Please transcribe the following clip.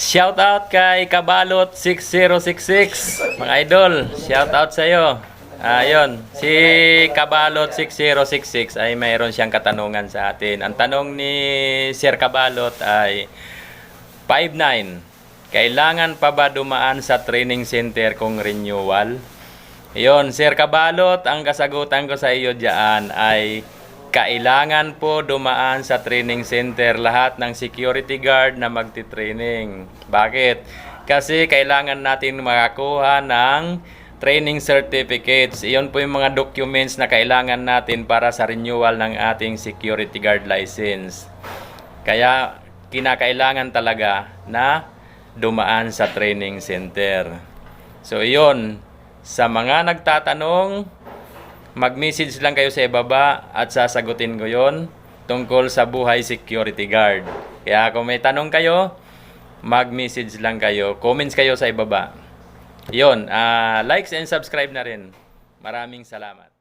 Shout out kay Kabalot 6066. Mga idol, shout out sa iyo. Ayun, si Kabalot 6066 ay mayroon siyang katanungan sa atin. Ang tanong ni Sir Kabalot ay 59. Kailangan pa ba dumaan sa training center kung renewal? Yon, Sir Kabalot, ang kasagutan ko sa iyo diyan ay kailangan po dumaan sa training center lahat ng security guard na magti-training. Bakit? Kasi kailangan natin makakuha ng training certificates. Iyon po yung mga documents na kailangan natin para sa renewal ng ating security guard license. Kaya kinakailangan talaga na dumaan sa training center. So iyon, sa mga nagtatanong, mag-message lang kayo sa ibaba at sasagutin ko yon tungkol sa buhay security guard. Kaya kung may tanong kayo, mag-message lang kayo. Comments kayo sa ibaba. Yon, ah likes and subscribe na rin. Maraming salamat.